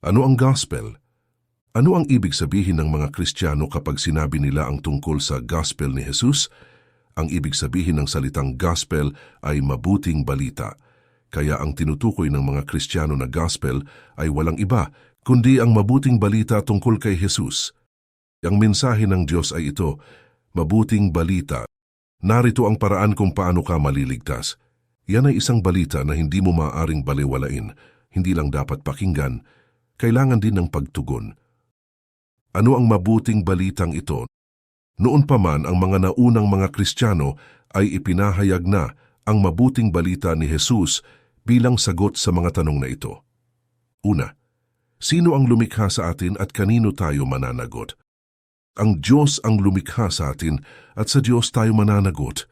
Ano ang gospel? Ano ang ibig sabihin ng mga Kristiyano kapag sinabi nila ang tungkol sa gospel ni Jesus? Ang ibig sabihin ng salitang gospel ay mabuting balita. Kaya ang tinutukoy ng mga Kristiyano na gospel ay walang iba, kundi ang mabuting balita tungkol kay Jesus. Ang mensahe ng Diyos ay ito, mabuting balita. Narito ang paraan kung paano ka maliligtas. Yan ay isang balita na hindi mo maaaring baliwalain, hindi lang dapat pakinggan, kailangan din ng pagtugon. Ano ang mabuting balitang ito? Noon pa man ang mga naunang mga Kristiyano ay ipinahayag na ang mabuting balita ni Jesus bilang sagot sa mga tanong na ito. Una, sino ang lumikha sa atin at kanino tayo mananagot? Ang Diyos ang lumikha sa atin at sa Diyos tayo mananagot.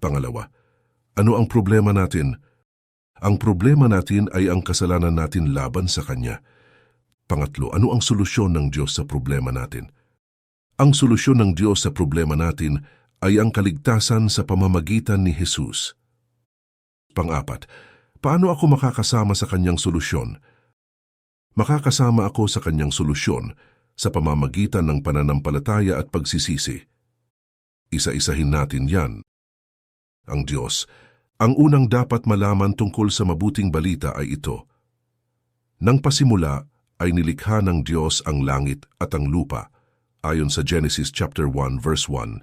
Pangalawa, ano ang problema natin? Ang problema natin ay ang kasalanan natin laban sa Kanya. Pangatlo, ano ang solusyon ng Diyos sa problema natin? Ang solusyon ng Diyos sa problema natin ay ang kaligtasan sa pamamagitan ni Jesus. Pang-apat, paano ako makakasama sa kanyang solusyon? Makakasama ako sa kanyang solusyon sa pamamagitan ng pananampalataya at pagsisisi. Isa-isahin natin yan. Ang Diyos, ang unang dapat malaman tungkol sa mabuting balita ay ito. Nang pasimula ay nilikha ng Diyos ang langit at ang lupa, ayon sa Genesis chapter 1 verse 1.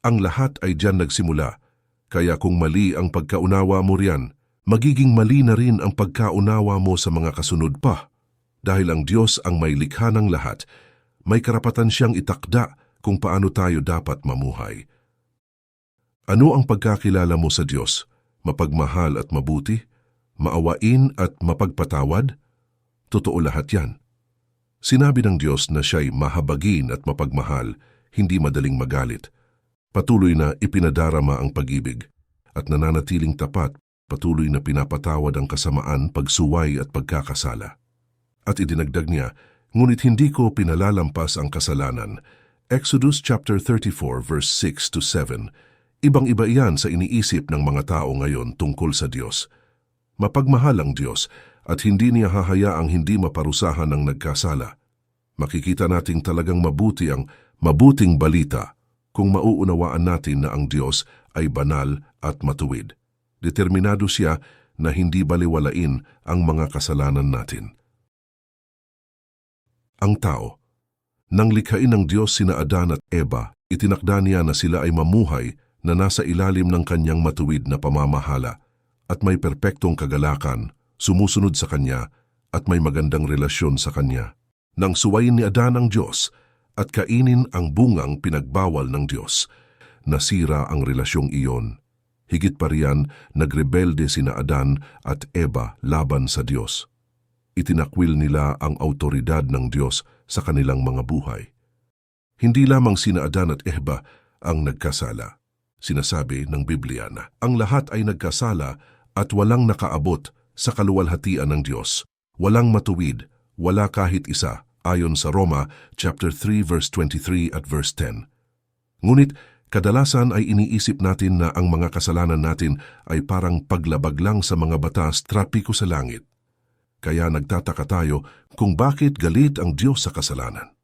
Ang lahat ay diyan nagsimula, kaya kung mali ang pagkaunawa mo riyan, magiging mali na rin ang pagkaunawa mo sa mga kasunod pa. Dahil ang Diyos ang may likha ng lahat, may karapatan siyang itakda kung paano tayo dapat mamuhay. Ano ang pagkakilala mo sa Diyos? Mapagmahal at mabuti? Maawain at mapagpatawad? Totoo lahat yan. Sinabi ng Diyos na siya'y mahabagin at mapagmahal, hindi madaling magalit. Patuloy na ipinadarama ang pag-ibig at nananatiling tapat, patuloy na pinapatawad ang kasamaan, pagsuway at pagkakasala. At idinagdag niya, ngunit hindi ko pinalalampas ang kasalanan. Exodus chapter 34 verse 6 to 7. Ibang-iba iyan sa iniisip ng mga tao ngayon tungkol sa Diyos. Mapagmahal ang Diyos at hindi niya hahayaang hindi maparusahan ng nagkasala. Makikita nating talagang mabuti ang mabuting balita kung mauunawaan natin na ang Diyos ay banal at matuwid. Determinado siya na hindi baliwalain ang mga kasalanan natin. Ang tao. Nang likhain ng Diyos sina Adan at Eva, itinakda niya na sila ay mamuhay na nasa ilalim ng kanyang matuwid na pamamahala at may perpektong kagalakan, sumusunod sa kanya at may magandang relasyon sa kanya. Nang suwayin ni Adan ang Diyos at kainin ang bungang pinagbawal ng Diyos, nasira ang relasyong iyon. Higit pa riyan, nagrebelde sina Adan at Eva laban sa Diyos itinakwil nila ang autoridad ng Diyos sa kanilang mga buhay. Hindi lamang sina Adan at Eva ang nagkasala. Sinasabi ng Biblia na ang lahat ay nagkasala at walang nakaabot sa kaluwalhatian ng Diyos. Walang matuwid, wala kahit isa, ayon sa Roma chapter 3 verse 23 at verse 10. Ngunit kadalasan ay iniisip natin na ang mga kasalanan natin ay parang paglabag lang sa mga batas trapiko sa langit. Kaya nagtataka tayo kung bakit galit ang Diyos sa kasalanan.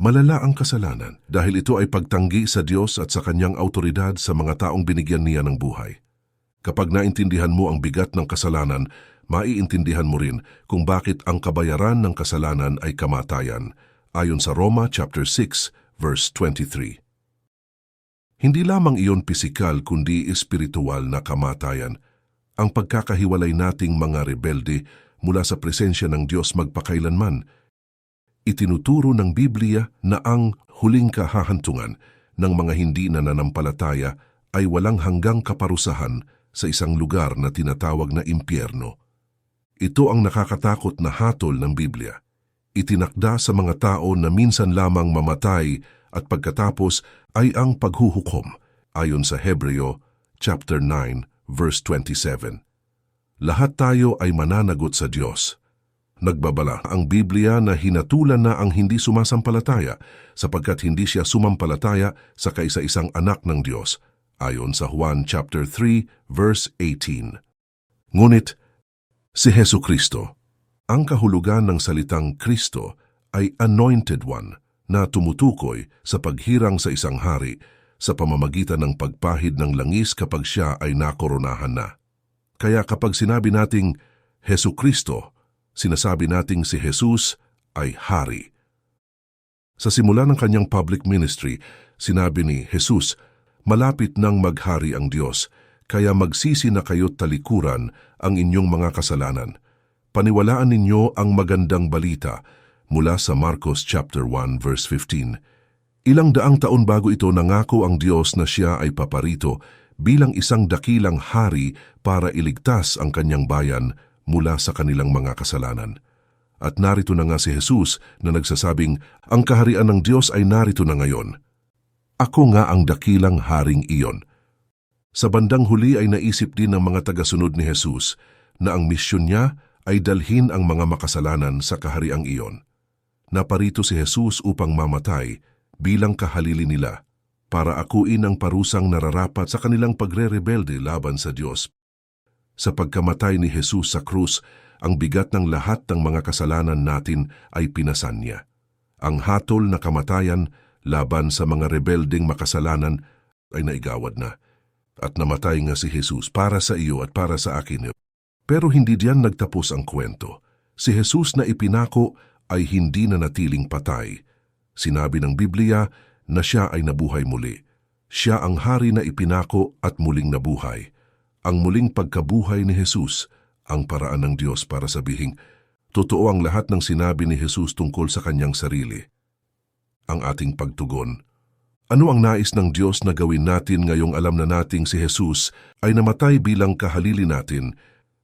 Malala ang kasalanan dahil ito ay pagtanggi sa Diyos at sa kanyang autoridad sa mga taong binigyan niya ng buhay. Kapag naintindihan mo ang bigat ng kasalanan, maiintindihan mo rin kung bakit ang kabayaran ng kasalanan ay kamatayan, ayon sa Roma chapter 6 verse 23. Hindi lamang iyon pisikal kundi espiritual na kamatayan, ang pagkakahiwalay nating mga rebelde mula sa presensya ng Diyos magpakailanman. Itinuturo ng Biblia na ang huling kahahantungan ng mga hindi nananampalataya ay walang hanggang kaparusahan sa isang lugar na tinatawag na impyerno. Ito ang nakakatakot na hatol ng Biblia. Itinakda sa mga tao na minsan lamang mamatay at pagkatapos ay ang paghuhukom ayon sa Hebreo chapter 9 verse 27 lahat tayo ay mananagot sa Diyos. Nagbabala ang Biblia na hinatulan na ang hindi sumasampalataya sapagkat hindi siya sumampalataya sa kaisa-isang anak ng Diyos, ayon sa Juan chapter 3 verse 18. Ngunit si Heso Kristo, Ang kahulugan ng salitang Kristo ay anointed one na tumutukoy sa paghirang sa isang hari sa pamamagitan ng pagpahid ng langis kapag siya ay nakoronahan na. Kaya kapag sinabi nating Hesu Kristo, sinasabi nating si Jesus ay hari. Sa simula ng kanyang public ministry, sinabi ni Jesus, malapit nang maghari ang Diyos, kaya magsisi na kayo't talikuran ang inyong mga kasalanan. Paniwalaan ninyo ang magandang balita mula sa Marcos chapter 1 verse 15. Ilang daang taon bago ito nangako ang Diyos na siya ay paparito bilang isang dakilang hari para iligtas ang kanyang bayan mula sa kanilang mga kasalanan. At narito na nga si Jesus na nagsasabing, ang kaharian ng Diyos ay narito na ngayon. Ako nga ang dakilang haring iyon. Sa bandang huli ay naisip din ng mga tagasunod ni Jesus na ang misyon niya ay dalhin ang mga makasalanan sa kahariang iyon. Naparito si Jesus upang mamatay bilang kahalili nila para akuin ang parusang nararapat sa kanilang pagre-rebelde laban sa Diyos. Sa pagkamatay ni Jesus sa krus, ang bigat ng lahat ng mga kasalanan natin ay pinasan niya. Ang hatol na kamatayan laban sa mga rebelding makasalanan ay naigawad na. At namatay nga si Jesus para sa iyo at para sa akin. Pero hindi diyan nagtapos ang kwento. Si Jesus na ipinako ay hindi na natiling patay. Sinabi ng Biblia na siya ay nabuhay muli. Siya ang hari na ipinako at muling nabuhay. Ang muling pagkabuhay ni Jesus, ang paraan ng Diyos para sabihing, totoo ang lahat ng sinabi ni Jesus tungkol sa kanyang sarili. Ang ating pagtugon, ano ang nais ng Diyos na gawin natin ngayong alam na nating si Jesus ay namatay bilang kahalili natin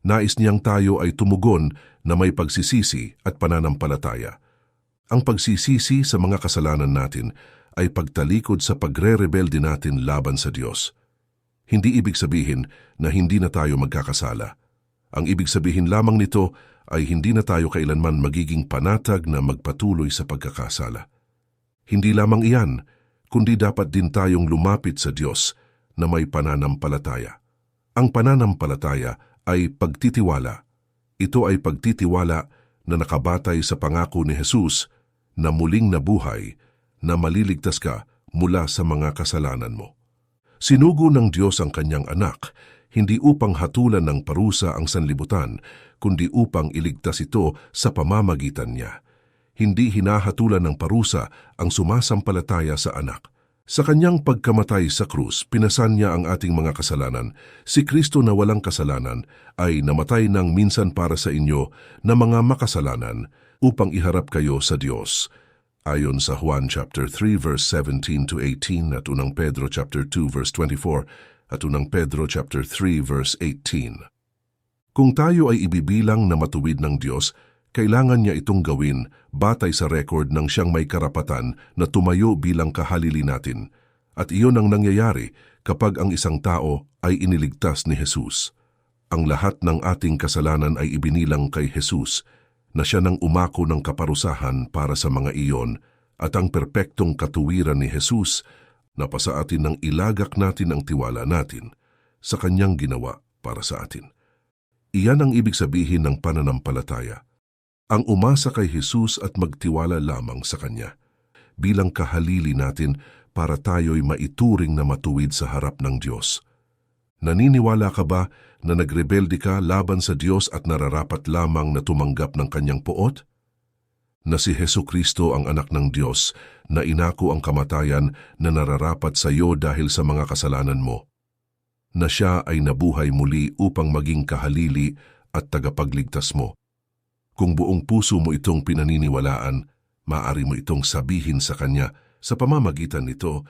nais niyang tayo ay tumugon na may pagsisisi at pananampalataya. Ang pagsisisi sa mga kasalanan natin ay pagtalikod sa pagre-rebelde natin laban sa Diyos. Hindi ibig sabihin na hindi na tayo magkakasala. Ang ibig sabihin lamang nito ay hindi na tayo kailanman magiging panatag na magpatuloy sa pagkakasala. Hindi lamang iyan, kundi dapat din tayong lumapit sa Diyos na may pananampalataya. Ang pananampalataya ay pagtitiwala. Ito ay pagtitiwala na nakabatay sa pangako ni Jesus na muling nabuhay na maliligtas ka mula sa mga kasalanan mo. Sinugo ng Diyos ang kanyang anak, hindi upang hatulan ng parusa ang sanlibutan, kundi upang iligtas ito sa pamamagitan niya. Hindi hinahatulan ng parusa ang sumasampalataya sa anak, sa kanyang pagkamatay sa krus, pinasan niya ang ating mga kasalanan. Si Kristo na walang kasalanan ay namatay ng minsan para sa inyo na mga makasalanan upang iharap kayo sa Diyos. Ayon sa Juan chapter 3 verse 17 to 18 at unang Pedro chapter 2 verse 24 at unang Pedro chapter 3 verse 18. Kung tayo ay ibibilang na matuwid ng Diyos, kailangan niya itong gawin batay sa record ng siyang may karapatan na tumayo bilang kahalili natin. At iyon ang nangyayari kapag ang isang tao ay iniligtas ni Jesus. Ang lahat ng ating kasalanan ay ibinilang kay Jesus na siya nang umako ng kaparusahan para sa mga iyon at ang perpektong katuwiran ni Jesus na pa sa atin ng ilagak natin ang tiwala natin sa kanyang ginawa para sa atin. Iyan ang ibig sabihin ng pananampalataya ang umasa kay Jesus at magtiwala lamang sa Kanya, bilang kahalili natin para tayo'y maituring na matuwid sa harap ng Diyos. Naniniwala ka ba na nagrebelde ka laban sa Diyos at nararapat lamang na tumanggap ng Kanyang poot? Na si Heso Kristo ang anak ng Diyos na inako ang kamatayan na nararapat sa iyo dahil sa mga kasalanan mo. Na siya ay nabuhay muli upang maging kahalili at tagapagligtas mo kung buong puso mo itong pinaniniwalaan, maaari mo itong sabihin sa Kanya sa pamamagitan nito,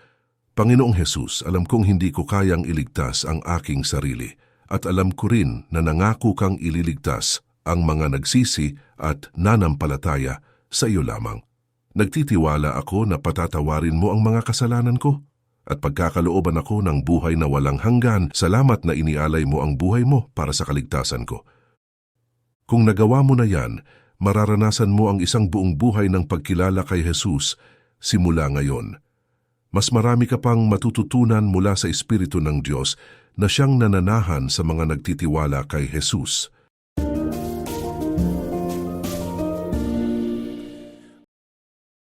Panginoong Hesus, alam kong hindi ko kayang iligtas ang aking sarili at alam ko rin na nangako kang ililigtas ang mga nagsisi at nanampalataya sa iyo lamang. Nagtitiwala ako na patatawarin mo ang mga kasalanan ko at pagkakalooban ako ng buhay na walang hanggan, salamat na inialay mo ang buhay mo para sa kaligtasan ko. Kung nagawa mo na yan, mararanasan mo ang isang buong buhay ng pagkilala kay Jesus simula ngayon. Mas marami ka pang matututunan mula sa Espiritu ng Diyos na siyang nananahan sa mga nagtitiwala kay Jesus.